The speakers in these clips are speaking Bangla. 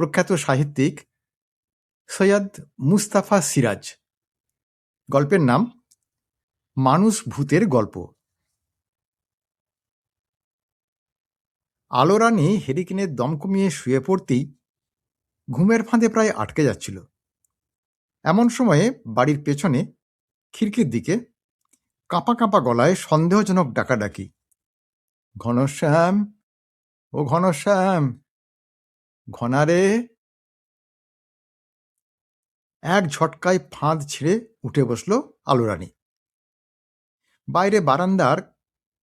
প্রখ্যাত সাহিত্যিক সৈয়দ মুস্তাফা সিরাজ। গল্পের নাম মানুষ ভূতের গল্প আলোরানি হেরিকেনের দম কমিয়ে শুয়ে পড়তেই ঘুমের ফাঁদে প্রায় আটকে যাচ্ছিল। এমন সময়ে বাড়ির পেছনে খিড়কির দিকে কাঁপা কাঁপা গলায় সন্দেহজনক ডাকাডাকি। ঘনশ্যাম, ও ঘনশ্যাম ঘনারে এক ঝটকায় ফাঁদ ছিঁড়ে উঠে বসল আলোরানী। বাইরে বারান্দার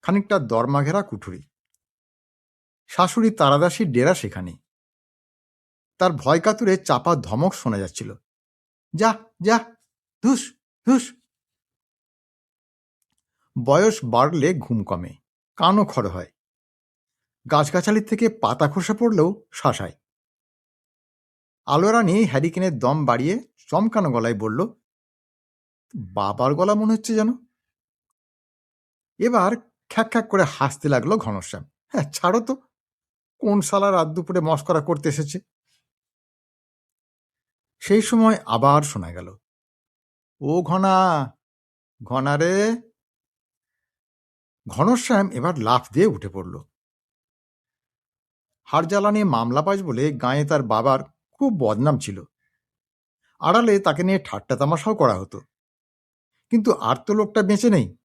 খানিকটা দরমাঘেরা কুঠুরি। শাশুড়ি তারাদাসীর ডেরা সেখানে। তার ভয় কাতুরে চাপা ধমক শোনা যাচ্ছিল। যা যা, ধুস ধুস! বয়স বাড়লে ঘুম কমে, কানও খড় হয়। গাছগাছালির থেকে পাতা খসে পড়লেও শাসায় আলোরানি হ্যারিকেনের দম বাড়িয়ে চমকানো গলায় বলল, বাবার গলা মনে হচ্ছে যেন। এবার খ্যাক খ্যাক করে হাসতে লাগল ঘনশ্যাম। হ্যাঁ ছাড়ো তো। কোন সালা রাত দুপুরে মস্করা করতে এসেছে? সেই সময় আবার শোনা গেল, ও ঘনা ঘনা রে। ঘনশ্যাম এবার লাফ দিয়ে উঠে পড়ল। হাড় নিয়ে মামলাবাজ বলে গাঁয়ে তার বাবার খুব বদনাম ছিল। আড়ালে তাকে নিয়ে ঠাট্টা তামাশাও করা হতো। কিন্তু আর তো লোকটা বেঁচে নেই।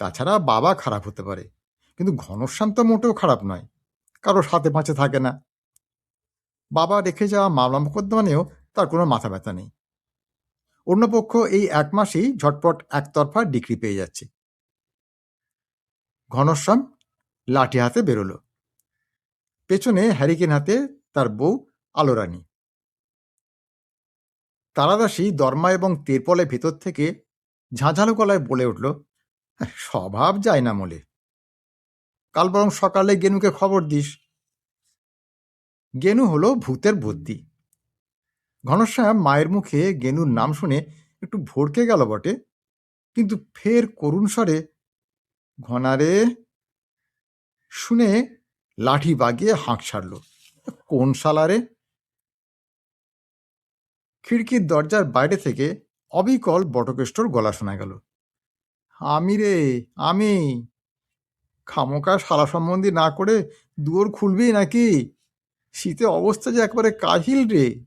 তাছাড়া বাবা খারাপ হতে পারে, কিন্তু ঘনশ্যাম তো মোটেও খারাপ নয়, কারও সাথে পাঁচে থাকে না। বাবা রেখে যাওয়া মামলা মোকদ্দমা নিয়েও তার কোনো মাথা ব্যথা নেই। অন্য পক্ষ এই এক মাসেই ঝটপট একতরফা ডিগ্রি পেয়ে যাচ্ছে। ঘনশ্যাম লাঠি হাতে বেরোলো। পেছনে হ্যারিকেন হাতে তার বউ আলোরানী তারাদাসী দর্মা এবং তেরপলে ভেতর থেকে ঝাঁঝালো গলায় বলে উঠল, স্বভাব যায় না মলে। কাল বরং সকালে গেনুকে খবর দিস। গেনু হলো ভূতের বুদ্ধি। ঘনশ্যাম মায়ের মুখে গেনুর নাম শুনে একটু ভড়কে গেল বটে, কিন্তু ফের করুণ স্বরে, ঘনারে, শুনে লাঠি বাগিয়ে হাঁক ছাড়ল, কোন সালারে খিড়কির দরজার বাইরে থেকে অবিকল বটকেষ্টর গলা শোনা গেল। আমি রে, আমি। খামোকা শালা সম্বন্ধী না করে দুয়ার খুলবি নাকি? শীতে অবস্থা যে একবারে কাহিল রে।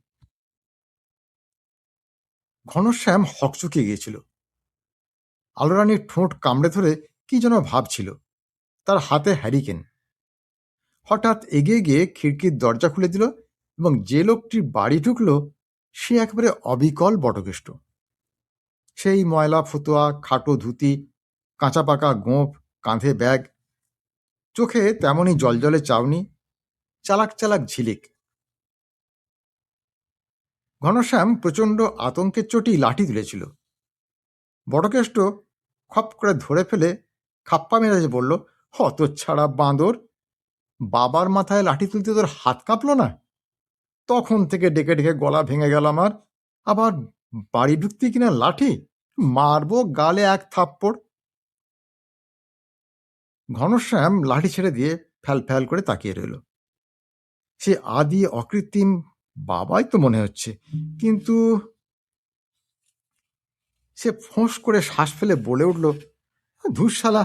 ঘনশ্যাম হকচুকে গিয়েছিল। আলোরানির ঠোঁট কামড়ে ধরে কি যেন ভাবছিল, তার হাতে হ্যারিকেন। হঠাৎ এগিয়ে গিয়ে খিড়কির দরজা খুলে দিল এবং যে লোকটির বাড়ি ঢুকল সে একেবারে অবিকল বটকেষ্ট। সেই ময়লা, ফতুয়া, খাটো ধুতি, কাঁচা পাকা গোঁফ, কাঁধে ব্যাগ, চোখে তেমনই জলজলে চাউনি, চালাক চালাক ঝিলিক। ঘনশ্যাম প্রচণ্ড আতঙ্কের চটি লাঠি তুলেছিল। বটকেষ্ট খপ করে ধরে ফেলে খাপ্পা মেজাজে বলল হত ছাড়া বাঁদর, বাবার মাথায় লাঠি তুলতে তোর হাত কাঁপল না? তখন থেকে ডেকে ডেকে গলা ভেঙে গেল আমার। আবার বাড়ি ঢুকতে কিনা লাঠি? মারবো গালে এক থাপ্পড়। ঘনশ্যাম লাঠি ছেড়ে দিয়ে ফ্যাল ফ্যাল করে তাকিয়ে রইল। সে আদি অকৃত্রিম বাবাই তো মনে হচ্ছে, কিন্তু সে ফোঁস করে শ্বাস ফেলে বলে উঠল ধূসালা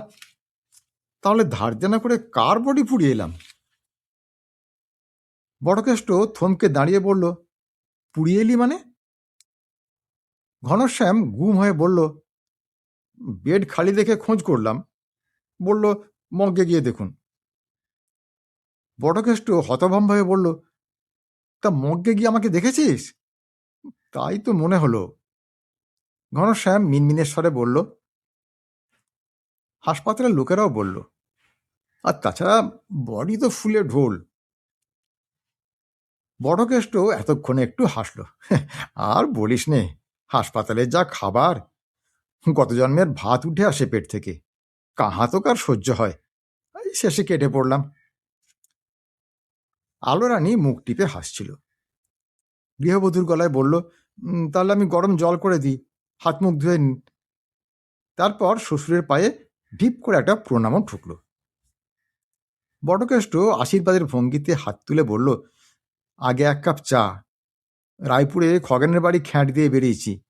তাহলে ধার দেনা করে কার বডি পুড়িয়ে এলাম? বড়কেষ্ট থমকে দাঁড়িয়ে বলল, পুড়িয়ে এলি মানে? ঘনশ্যাম গুম হয়ে বলল, বেড খালি দেখে খোঁজ করলাম। বলল মগ্গে গিয়ে দেখুন। বটকেষ্ট হতভম্ব হয়ে বলল, তা মগ্গে গিয়ে আমাকে দেখেছিস? তাই তো মনে হলো। ঘনশ্যাম মিনমিনের স্বরে বলল, হাসপাতালের লোকেরাও বলল, আর তাছাড়া বডি তো ফুলে ঢোল। বড়কেষ্ট এতক্ষণে একটু হাসলো। আর বলিস নে, হাসপাতালে যা খাবার। গত জন্মের ভাত উঠে আসে পেট থেকে। কাহা তো কার সহ্য হয়? শেষে কেটে পড়লাম। আলো রানী মুখ টিপে হাসছিল। গৃহবধূর গলায় বলল তাহলে আমি গরম জল করে দিই, হাত মুখ ধুয়ে তারপর শ্বশুরের পায়ে ঢিপ করে একটা প্রণামও ঠুকলো। বটকেষ্ট আশীর্বাদের ভঙ্গিতে হাত তুলে বলল আগে এক কাপ চা। রায়পুরে খগেনের বাড়ি খ্যাঁট দিয়ে বেরিয়েছি।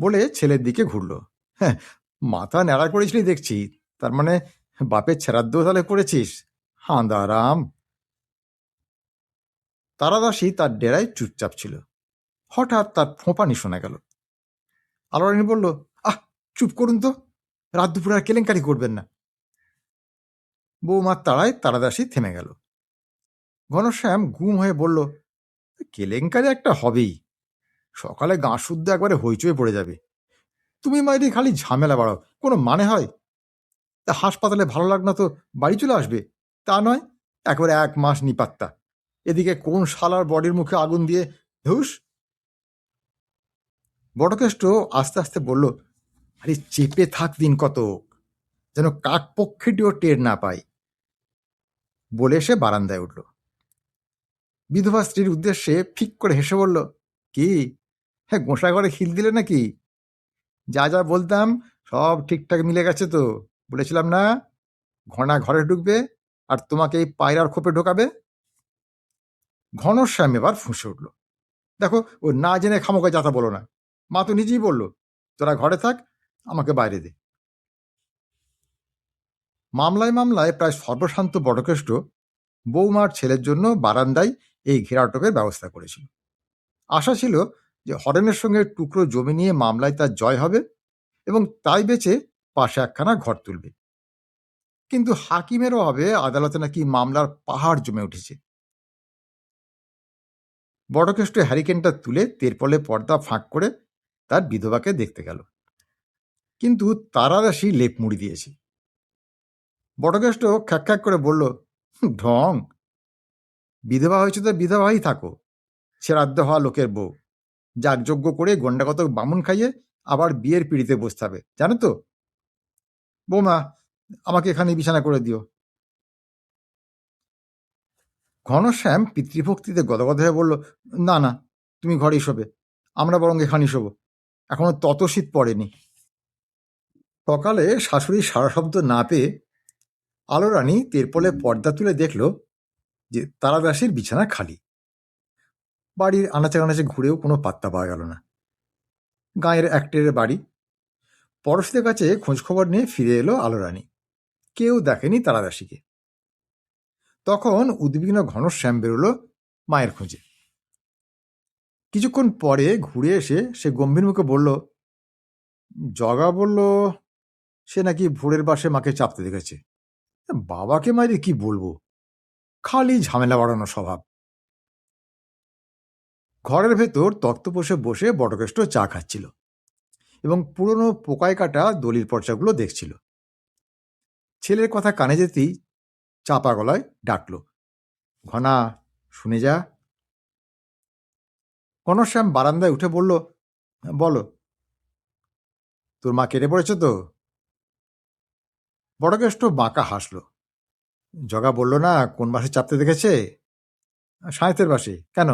বলে ছেলের দিকে ঘুরল। হ্যাঁ মাথা ন্যাড়া করেছিলি দেখছি। তার মানে বাপের ছেড়াদ্দ তাহলে পড়েছিস হাঁদারাম। তারাদাসী তার ডেরায় চুপচাপ ছিল। হঠাৎ তার ফোঁপানি শোনা গেল। আলোরানী বলল, আহ, চুপ করুন তো। রাত দুপুরে আর কেলেঙ্কারি করবেন না। বৌমার তাড়ায় তারাদাসী থেমে গেল। ঘনশ্যাম গুম হয়ে বলল, কেলেঙ্কারি একটা হবেই। সকালে গাঁ শুদ্ধ একবারে হইচয়ে পড়ে যাবে। তুমি মাইরি খালি ঝামেলা বাড়াও, কোনো মানে হয়? তা হাসপাতালে ভালো লাগ না তো বাড়ি চলে আসবে। তা নয়, একবারে এক মাস নিপাত্তা। এদিকে কোন শালার বডির মুখে আগুন দিয়ে ধুস? বটকেষ্ট আস্তে আস্তে বলল, আরে চেপে থাক দিন কতক, যেন কাক পক্ষীটিও টের না পায়। বলে সে বারান্দায় উঠল। বিধবা স্ত্রীর উদ্দেশ্যে ফিক করে হেসে বলল, কি? হ্যাঁ গোঁসা ঘরে খিল দিলে নাকি? যা যা বলতাম, সব ঠিকঠাক মিলে গেছে তো। বলেছিলাম না, ঘনা ঘরে ঢুকবে আর তোমাকে এই পায়রার খোপে ঢোকাবে? ঘনশ্যাম এবার ফুঁসে উঠল। দেখো, ও না জেনে খামোকা যাতা বলো না। মা তো নিজেই বলল, তোরা ঘরে থাক, আমাকে বাইরে দে। মামলায় মামলায় প্রায় সর্বশান্ত বটকেষ্ট বৌমার ছেলের জন্য বারান্দায় এই ঘেরাটকের ব্যবস্থা করেছিল। আশা ছিল যে হরেনের সঙ্গে টুকরো জমি নিয়ে মামলায় তার জয় হবে এবং তাই বেচে পাশে একখানা ঘর তুলবে। কিন্তু হাকিমেরও হবে আদালতে নাকি মামলার পাহাড় জমে উঠেছে। বড়কেষ্ট হ্যারিকেনটা তুলে তেরপলে পর্দা ফাঁক করে তার বিধবাকে দেখতে গেল। কিন্তু তারারাশি লেপ মুড়ি দিয়েছে। বড়কেষ্ট খ্যাক খ্যাক করে বলল ঢং। বিধবা হয়েছে তো বিধবাই থাকো। শ্রাদ্ধ হওয়া লোকের বউ। যাগযজ্ঞ করে গন্ডাগত বামুন খাইয়ে আবার বিয়ের পিড়িতে বসতে হবে। জানো তো? বৌমা, আমাকে এখানে বিছানা করে দিও। ঘনশ্যাম পিতৃভক্তিতে গদগদ হয়ে বলল, না না, তুমি ঘরেই শোবে। আমরা বরং এখানেই শোবো। এখনও তত শীত পড়েনি। সকালে শাশুড়ির সারা শব্দ না পেয়ে আলোরানী তেরপলে পর্দা তুলে দেখল যে তারাদাসীর বিছানা খালি। বাড়ির আনাচে কানাচে ঘুরেও কোনো পাত্তা পাওয়া গেল না। গাঁয়ের একটের বাড়ি। পড়শদের কাছে খোঁজখবর নিয়ে ফিরে এলো আলোরানী। কেউ দেখেনি তারাদাসীকে। তখন উদ্বিগ্ন ঘনশ্যাম বেরোলো মায়ের খোঁজে। কিছুক্ষণ পরে ঘুরে এসে সে গম্ভীর মুখে বলল, জগা বলল, সে নাকি ভোরের বাসে মাকে চাপতে দেখেছে। বাবাকে মায়ের কি বলব? খালি ঝামেলা বাড়ানো স্বভাব। ঘরের ভেতর তক্তপোষে বসে বটকেষ্ট চা খাচ্ছিল এবং পুরনো পোকায় কাটা দলির পর্চাগুলো দেখছিল। ছেলের কথা কানে যেতেই চাপা গলায় ডাকলো, ঘনা, শুনে যা। ঘনশ্যাম বারান্দায় উঠে বলল, বলো, তোর মা কেটে পড়েছে তো? বড়কেষ্ট বাঁকা হাসলো। জগা বলল, না, কোন বাসে চাপতে দেখেছে? সাঁইতের বাসে কেন?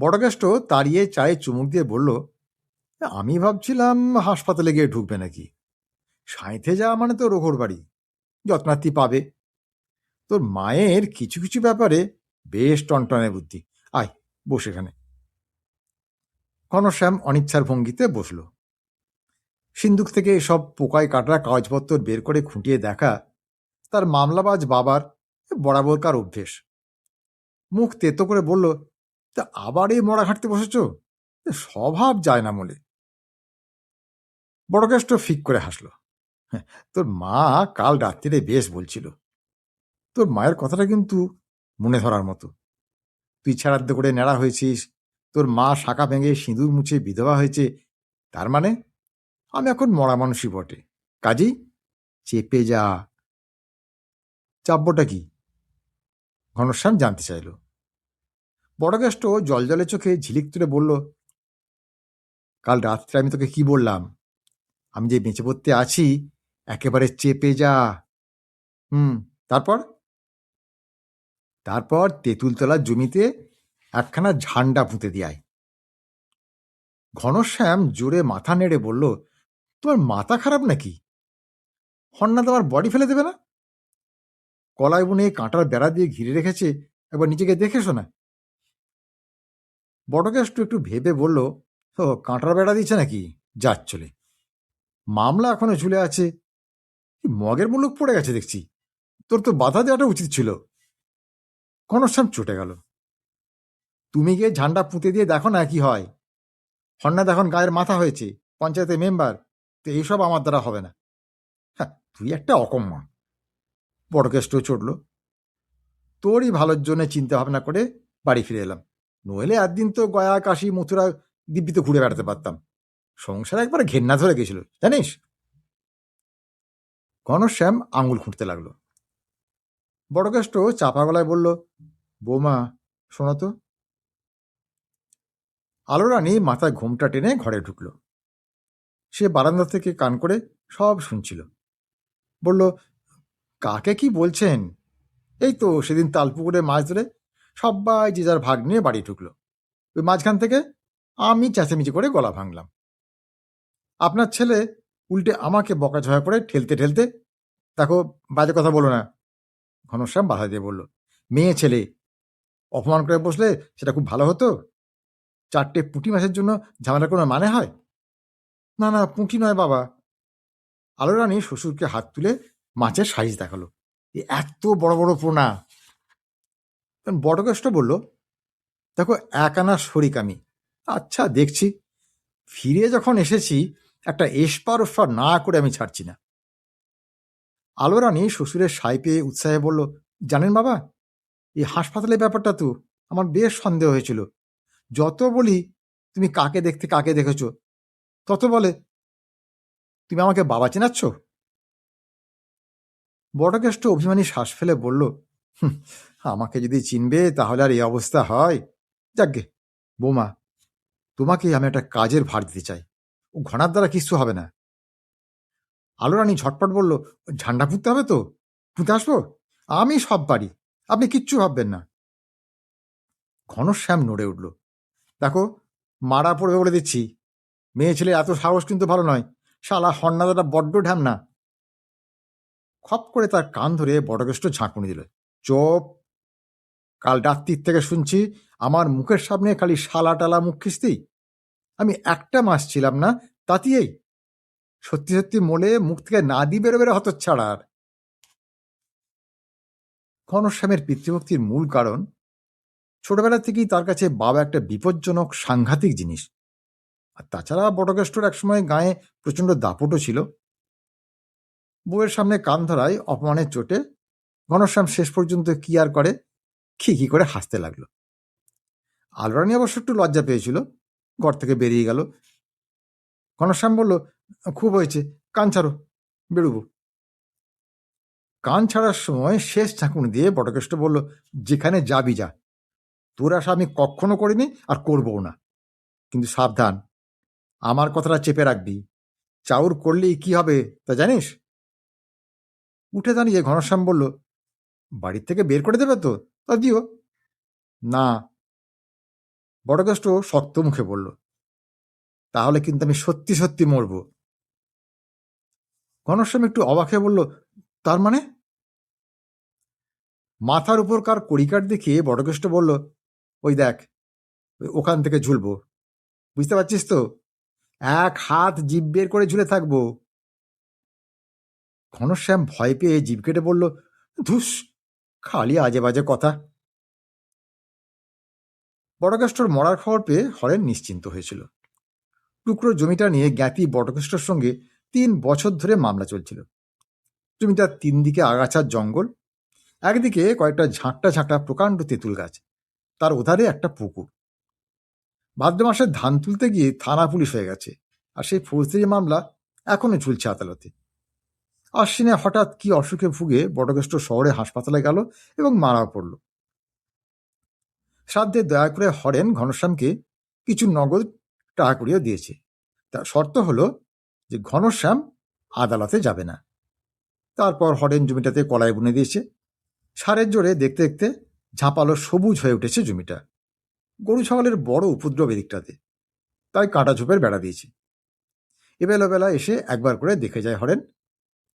বড়কেষ্ট তাড়িয়ে চায়ে চুমুক দিয়ে বলল, আমি ভাবছিলাম হাসপাতালে গিয়ে ঢুকবে নাকি। সাঁইতে যাওয়া মানে তো রঘুর বাড়ি যত্নার্থী পাবে। তোর মায়ের কিছু কিছু ব্যাপারে বেশ টনটনে বুদ্ধি। আয়, বসে এখানে। ঘনশ্যাম অনিচ্ছার ভঙ্গিতে বসল। সিন্দুক থেকে সব পোকায় কাটা কাগজপত্র বের করে খুঁটিয়ে দেখা তার মামলাবাজ বাবার বরাবরকার অভ্যেস? মুখ তেতো করে বলল, তা আবার এই মরা ঘাটতে বসেছ? স্বভাব যায় না মলে। বড়কেষ্ট ফিক করে হাসল তোর মা কাল রাত্রিরে বেশ বলছিল। তোর মায়ের কথাটা কিন্তু মনে ধরার মতো। তুই ছাড়াদ্দ করে নেড়া হয়েছিস, তোর মা শাঁকা ভেঙে সিঁদুর মুছে বিধবা হয়েছে, তার মানে আমি এখন মরা মানুষই বটে। কাজী চেপে যা চাপবটা কি? ঘনশ্যাম জানতে চাইল। বড়কেষ্ট জলজলে চোখে ঝিলিক তুলে বলল, কাল রাত্রে আমি তোকে কি বললাম? আমি যে বেঁচে পড়তে আছি, একেবারে চেপে যা। হুম, তারপর? তারপর তেঁতুলতলার জমিতে একখানা ঝান্ডা পুঁতে দিয়ায় ঘনশ্যাম জোরে মাথা নেড়ে বলল, তোমার মাথা খারাপ নাকি? হন্না তোমার বডি ফেলে দেবে না? কলায় বুনে কাঁটার বেড়া দিয়ে ঘিরে রেখেছে, একবার নিজেকে দেখেছ না বটকেষ্ট একটু ভেবে বলল ও কাঁটার বেড়া দিচ্ছে নাকি? যাচ চলে। মামলা এখনও ঝুলে আছে। মগের মুলুক পড়ে গেছে দেখছি। তোর তো বাধা দেওয়াটা উচিত ছিল। ঘনশ্যাম চটে গেল। তুমি গিয়ে ঝান্ডা পুঁতে দিয়ে দেখো না কি হয়। হন্না এখন গায়ের মাথা হয়েছে, পঞ্চায়েতের মেম্বার, তো এইসব আমার দ্বারা হবে না। হ্যাঁ তুই একটা অকম্মা। বড়কেষ্ট চড়ল। তোরই ভালোর জন্য চিন্তা ভাবনা করে বাড়ি ফিরে এলাম। নইলে একদিন তো গয়া, কাশি, মথুরা, দিব্যিতে ঘুরে বেড়াতে পারতাম। সংসার একবার ঘেন্না ধরে গেছিল, জানিস? ঘনশ্যাম আঙুল খুঁটতে লাগল। বড়কেষ্ট চাপা গলায় বলল, বৌমা, শোনো তো। আলো রানী মাথায় ঘোমটা টেনে ঘরে ঢুকল। সে বারান্দা থেকে কান করে সব শুনছিল। বলল কাকে কি বলছেন? এই তো সেদিন তালপুকুরে মাছ ধরে সবাই যে যার ভাগ নিয়ে বাড়ি ঢুকলো। ওই মাঝখান থেকে আমি চেঁচামেচি করে গলা ভাঙলাম। আপনার ছেলে উল্টে আমাকে বকাঝয়া করে ঠেলতে ঠেলতে, দেখো বাজে কথা বলো না, ঘনশ্যাম বাধা দিয়ে বলল, মেয়ে ছেলে, অপমান করে বসলে সেটা খুব ভালো হতো? চারটে পুঁটি মাছের জন্য ঝামেলার কোনো মানে হয়? না না, পুঁটি নয় বাবা। আলো রানী শ্বশুরকে হাত তুলে মাছের সাইজ দেখাল। এত বড় বড় পোনা। বড়কেষ্ট বলল, দেখো, এক আনা শরিক আমি। আচ্ছা দেখছি। ফিরে যখন এসেছি, একটা এসপার ওসপার না করে আমি ছাড়ছি না। আলো রানী শ্বশুরের সাই পেয়ে উৎসাহে বলল, জানেন বাবা, এই হাসপাতালের ব্যাপারটা তো আমার বেশ সন্দেহ হয়েছিল। যত বলি তুমি কাকে দেখতে কাকে দেখেছ, তত বলে, তুমি আমাকে বাবা চেনাচ্ছ? বড়কেষ্ট অভিমানী শ্বাস ফেলে বলল আমাকে যদি চিনবে তাহলে আর এই অবস্থা হয়? যাকগে বোমা, তোমাকে আমি একটা কাজের ভার দিতে চাই। ও ঘনার দ্বারা কিছু হবে না। আলো রানী ঝটপট বলল, ঝান্ডা পুঁততে হবে তো? পুঁতে আসব? আমি সব পারি, আপনি কিচ্ছু ভাববেন না। ঘনশ্যাম নড়ে উঠল, দেখো, মারা পড়বে বলে দিচ্ছি। মেয়ে ছেলে এত সাহস কিন্তু ভালো নয়। শালা হন্নাদাটা বড্ড ঢ্যামনা। খপ করে তার কান ধরে বটকেষ্ট ঝাঁকুনি দিল, চোপ, কাল রাত্রির থেকে শুনছি আমার মুখের সামনে খালি শালা টালা মুখ খিস্তি। আমি একটা মাস ছিলাম না তাতিয়েই সত্যি সত্যি মোলে মুখ থেকে না দি বেরো বেরো হত ছাড়ার ঘনশ্যামের পিতৃভক্তির মূল কারণ, ছোটবেলা থেকেই তার কাছে বাবা একটা বিপজ্জনক সাংঘাতিক জিনিস। আর তাছাড়া বটকেষ্টর একসময় গায়ে প্রচণ্ড দাপটও ছিল। বউয়ের সামনে কান ধরায় অপমানের চোটে ঘনশ্যাম শেষ পর্যন্ত কি আর করে? খি খি করে হাসতে লাগল। আলরানি অবশ্য একটু লজ্জা পেয়েছিল। ঘর থেকে বেরিয়ে গেল। ঘনশ্যাম বলল, খুব হয়েছে, কান ছাড়ো, বেরোবো। কান ছাড়ার সময় শেষ ঝাঁকুনি দিয়ে বটকেষ্ট বলল, যেখানে যাবি যা। তোর আশা আমি কখনো করিনি আর করবও না। কিন্তু সাবধান। আমার কথাটা চেপে রাখবি। চাউর করলেই কি হবে তা জানিস? উঠে দাঁড়িয়ে ঘনশ্যাম বলল, বাড়ির থেকে বের করে দেবে তো? তা দিও। না। বড়কেষ্ট শক্ত মুখে বলল, তাহলে কিন্তু আমি সত্যি সত্যি মরব। ঘনশ্যাম একটু অবাকে বলল, তার মানে? মাথার উপর কার কড়িকাঠ দেখিয়ে বড়কেষ্ট বলল, ওই দেখ, ওখান থেকে ঝুলবো। বুঝতে পারছিস তো? এক হাত জিভ বের করে ঝুলে থাকব। ঘনশ্যাম ভয় পেয়ে জিভ কেটে বলল, ধুস, খালি আজে বাজে কথা। বড়কেষ্টর মরার খবর পেয়ে হরেন নিশ্চিন্ত হয়েছিল। টুকরো জমিটা নিয়ে জ্ঞাতি বটকেষ্টর সঙ্গে তিন বছর ধরে মামলা চলছিল। জমিটার তিন দিকে আগাছার জঙ্গল, একদিকে কয়েকটা ঝাঁকটা ঝাঁকটা প্রকাণ্ড তেঁতুল গাছ, তার ওধারে একটা পুকুর। ভাদ্র মাসে ধান তুলতে গিয়ে থানা পুলিশ হয়ে গেছে, আর সেই ফৌজদারি মামলা এখনও ঝুলছে আদালতে। আশ্বিনে হঠাৎ কি অসুখে ভুগে বটকেষ্ট শহরে হাসপাতালে গেল এবং মারা পড়ল। শ্রাদ্ধে দয়া করে হরেন ঘনশ্যামকে কিছু নগদ টাকা করিয়ে দিয়েছে। তার শর্ত হলো যে ঘনশ্যাম আদালতে যাবে না। তারপর হরেন জমিটাতে কলাই বুনে দিয়েছে। সারের জোরে দেখতে দেখতে ঝাঁপালো সবুজ হয়ে উঠেছে জমিটা। গরু ছাগলের বড় উপদ্রব এদিকটাতে। তাই কাঁটা ঝোপের বেড়া দিয়েছে। এবেলাবেলা এসে একবার করে দেখে যায় হরেন।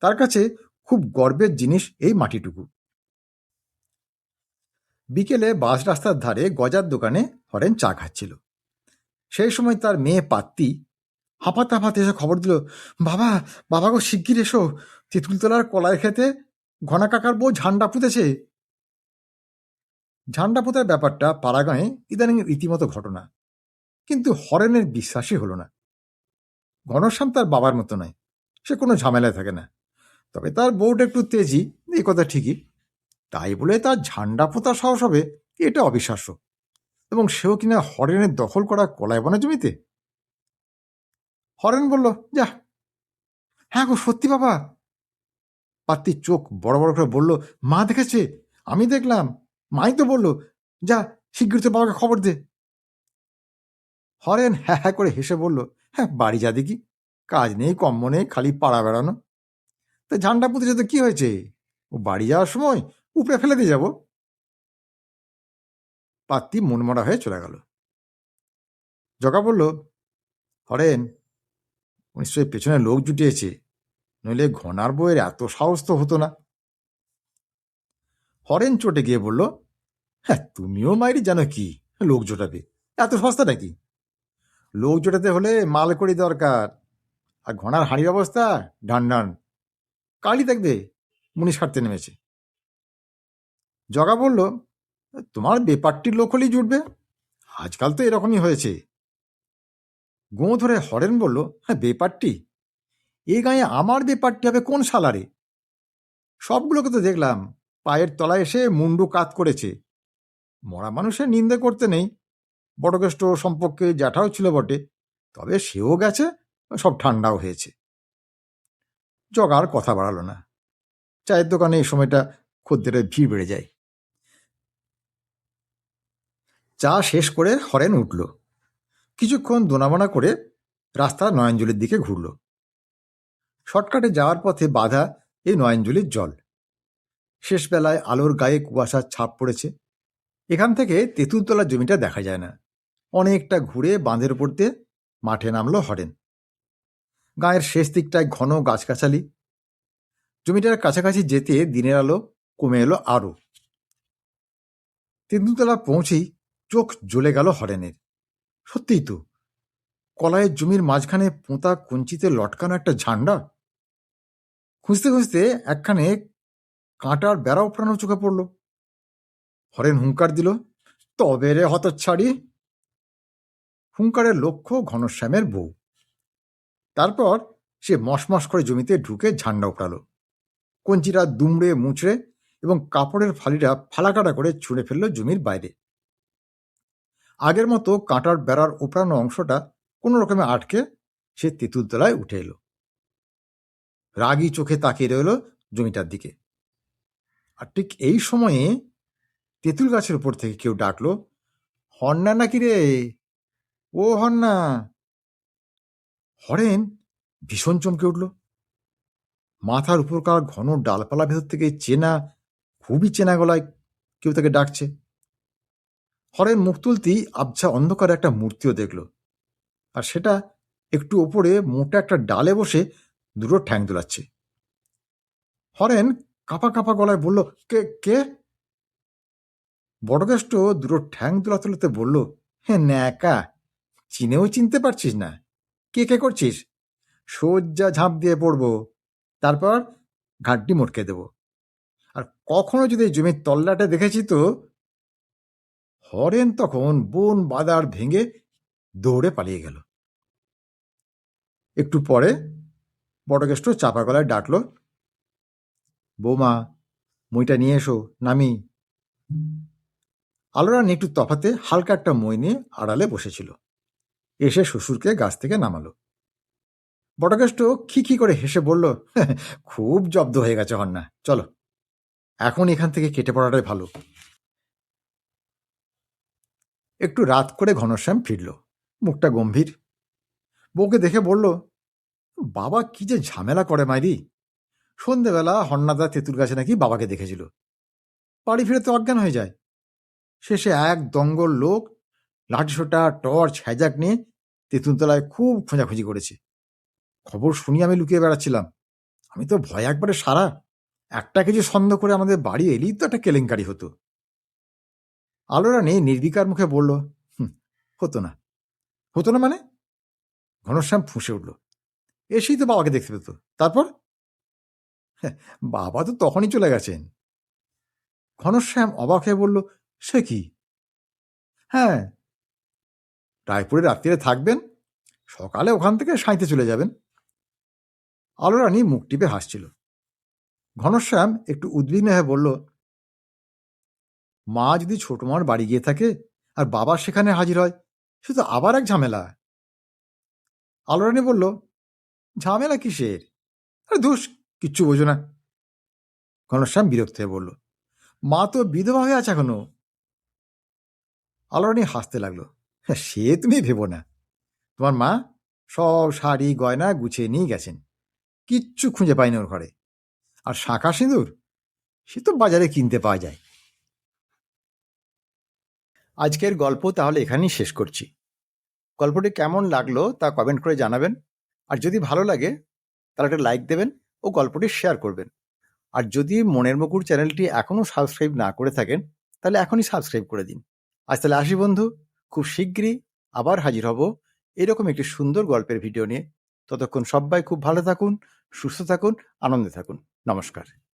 তার কাছে খুব গর্বের জিনিস এই মাটিটুকু। বিকেলে বাস রাস্তার ধারে গজার দোকানে হরেন চা খাচ্ছিল। সেই সময় তার মেয়ে পাত্তি হাঁপাতে হাঁপাতে এসে খবর দিল, বাবা বাবা গো, শিগগির এসো। তেঁতুলতলার কলায় খেতে ঘনা কাকার বউ ঝান্ডা পুঁতেছে। ঝান্ডা পোতার ব্যাপারটা পাড়াগাঁয়ে ইদানিং রীতিমতো ঘটনা। কিন্তু হরেনের বিশ্বাসই হলো না। ঘনশ্যাম তার বাবার মতো নয়। সে কোনো ঝামেলায় থাকে না। তবে তার বউটা একটু তেজি এই কথা ঠিকই। তাই বলে তার ঝান্ডা পোতার সাহস হবে, এটা অবিশ্বাস্য। এবং সেও কিনা হরেনের দখল করা কলাই বনা জমিতে? হরেন বলল যা হ্যাঁ গো, সত্যি বাবা। পাত্তির চোখ বড় বড় করে বলল, মা দেখেছে? আমি দেখলাম। মাই তো বলল, যা শীঘ্র তো বাবাকে খবর দে। হরেন হ্যাঁ হ্যাঁ করে হেসে বলল হ্যাঁ বাড়ি যা দেখি। কাজ নেই, কম্ম নেই, খালি পাড়া বেড়ানো। তা ঝান্ডা পুঁতেছে তো কি হয়েছে? ও বাড়ি যাওয়ার সময় উপরে ফেলে দিয়ে যাব। পাত্তি মনমরা হয়ে চলে গেল। জগা বলল, হরেন নিশ্চয়ই পেছনে লোক জুটিয়েছে, নইলে ঘনার বইয়ের এত সাহস তো হতো না। হরেন চটে গিয়ে বলল হ্যাঁ তুমিও মাইরি জানো কি লোক জোটাবে, এত সস্তা নাকি? লোক জোটাতে হলে মাল করি দরকার, আর ঘনার হাঁড়ির অবস্থা ডান ডান কালই দেখবে মুনিশ কাটতে নেমেছে। জগা বলল, তোমার বেপারটির লোক হলেই জুটবে। আজকাল তো এরকমই হয়েছে। গো ধরে হরেন বলল হ্যাঁ বেপারটি এ গায়ে আমার বেপারটি হবে কোন সালারে সবগুলোকে তো দেখলাম, পায়ের তলায় এসে মুন্ডু কাত করেছে। মরা মানুষের নিন্দে করতে নেই। বটকেষ্ট সম্পর্কে জ্যাঠাও ছিল বটে, তবে সেও গেছে, সব ঠান্ডাও হয়েছে। জগার কথা বাড়ালো না। চায়ের দোকানে এই সময়টা খদ্দেরের ভিড় বেড়ে যায়। চা শেষ করে হরেন উঠল। কিছুক্ষণ দোনামোনা করে রাস্তা নয়নজলির দিকে ঘুরল। শর্টকাটে যাওয়ার পথে বাধা এই নয়নজলির জল। শেষ বেলায় আলোর গায়ে কুয়াশার ছাপ পড়েছে। এখান থেকে তেঁতুলতলা জমিটা দেখা যায় না। অনেকটা ঘুরে বাঁধের উপর দিয়ে মাঠে নামলো হরেন। গায়ের শেষ দিকটায় ঘন গাছগাছালি। জমিটার কাছাকাছি যেতে দিনের আলো কমে এলো আরও। তেঁতুলতলা পৌঁছেই চোখ জ্বলে গেল হরেনের। সত্যিই তো কলায়ের জমির মাঝখানে পোঁতা কঞ্চিতে লটকানো একটা ঝান্ডা? খুঁজতে খুঁজতে একখানে কাঁটার বেড়া উপড়ানো চোখে পড়ল। হরেন হুঙ্কার দিল, তবে রে হতচ্ছাড়ি! হুঙ্কারের লক্ষ্য ঘনশ্যামের বউ। তারপর সে মশমশ করে জমিতে ঢুকে ঝান্ডা উপড়ালো কঞ্চিরা দুমড়ে মুচড়ে এবং কাপড়ের ফালিটা ফালাকাটা করে ছুঁড়ে ফেলল জমির বাইরে। আগের মতো কাঁটার বেড়ার উপড়ানো অংশটা কোনো রকমে আটকে সে তেঁতুলতলায় উঠে এলো। রাগী চোখে তাকিয়ে রইল জমিটার দিকে। আর ঠিক এই সময়ে তেঁতুল গাছের উপর থেকে কেউ ডাকলো, হন্না নাকি রে? ও হন্না! হরেন ভীষণ চমকে উঠল। মাথার উপরকার ঘন ডালপালা ভেতর থেকে চেনা, খুবই চেনা গলায় কেউ তাকে ডাকছে। হরেন মুখ তুলতেই আবছা অন্ধকারে একটা মূর্তিও দেখল আর সেটা একটু ওপরে মোটা একটা ডালে বসে দুটো ঠ্যাং দোলাচ্ছে। হরেন কাঁপা কাঁপা গলায় বলল, কে কে? বড়কেষ্ট দুটো ঠ্যাং দোলা তুলতে বলল হ্যাঁ ন্যাকা, চিনেও চিনতে পারছিস না। কে কে করছিস? সোজা ঝাঁপ দিয়ে পড়ব, তারপর ঘাটটি মটকে দেব। আর কখনো যদি জমির তল্লাটে দেখেছি তো, হরেন তখন বন বাদার ভেঙে দৌড়ে পালিয়ে গেল। একটু পরে বটকেষ্ট চাপা গলায় ডাকলো, বৌমা, মইটা নিয়ে এসো, নামি। আলোরানি একটু তফাতে হালকা একটা মই নিয়ে আড়ালে বসেছিল। এসে শ্বশুরকে গাছ থেকে নামালো। বটকেষ্ট খিখি করে হেসে বলল, খুব জব্দ হয়ে গেছে হন্না চলো। এখন এখান থেকে কেটে পড়াটাই ভালো। একটু রাত করে ঘনশ্যাম ফিরল। মুখটা গম্ভীর। বউকে দেখে বলল, বাবা কি যে ঝামেলা করে মাইরি। সন্ধেবেলা হন্নাদা তেঁতুল গাছে নাকি বাবাকে দেখেছিল। বাড়ি ফিরে তো অজ্ঞান হয়ে যায়। শেষে এক দঙ্গল লোক, লাঠিসোটা, টর্চ হ্যাজাক নিয়ে তেঁতুলতলায় খুব খোঁজাখুঁজি করেছে। খবর শুনি আমি লুকিয়ে বেড়াচ্ছিলাম। আমি তো ভয় একবারে সারা। একটা কিছু সন্দেহ করে আমাদের বাড়ি এলেই তো একটা কেলেঙ্কারি হতো। আলোরা আলোরানি নির্বিকার মুখে বলল "হুম, হতো না। হতো না মানে? ঘনশ্যাম ফুঁসে উঠল। এসেই তো বাবাকে দেখতে পেত। তারপর? "হ্যাঁ, বাবা তো তখনই চলে গেছেন। ঘনশ্যাম অবাক হয়ে বলল সে কি? হ্যাঁ রায়পুরে রাত্রিরে থাকবেন সকালে ওখান থেকে সাঁইতে চলে যাবেন। আলোরানি মুখ টিপে হাসছিল। ঘনশ্যাম একটু উদ্বিগ্ন হয়ে বলল মা যদি ছোট মার বাড়ি গিয়ে থাকে আর বাবা সেখানে হাজির হয় সে তো আবার এক ঝামেলা। আলোরানি বলল ঝামেলা কিসের? আরে দোষ কিচ্ছু বোঝো না। ঘনশ্যাম বিরক্ত হয়ে বলল মা তো বিধবা হয়ে আছে এখনও। আলোরানি হাসতে লাগল "হ্যাঁ, সে তুমি ভেবো না। তোমার মা সব শাড়ি, গয়না গুছিয়ে নিয়ে গেছেন। কিচ্ছু খুঁজে পায়নি ওর ঘরে। আর শাঁখা সিঁদুর? সে তো বাজারে কিনতে পাওয়া যায়। আজকের গল্প তাহলে এখানেই শেষ করছি। গল্পটি কেমন লাগল তা কমেন্ট করে জানাবেন। আর যদি ভালো লাগে, তাহলে একটা লাইক দেবেন ও গল্পটি শেয়ার করবেন। আর যদি মনের মুকুর চ্যানেলটি এখনও সাবস্ক্রাইব না করে থাকেন, তাহলে এখনই সাবস্ক্রাইব করে দিন। আজ তাহলে আসি বন্ধু। খুব শীঘ্রই আবার হাজির হব এরকম একটি সুন্দর গল্পের ভিডিও নিয়ে। ততক্ষণ সবাই খুব ভালো থাকুন, সুস্থ থাকুন, আনন্দে থাকুন। নমস্কার।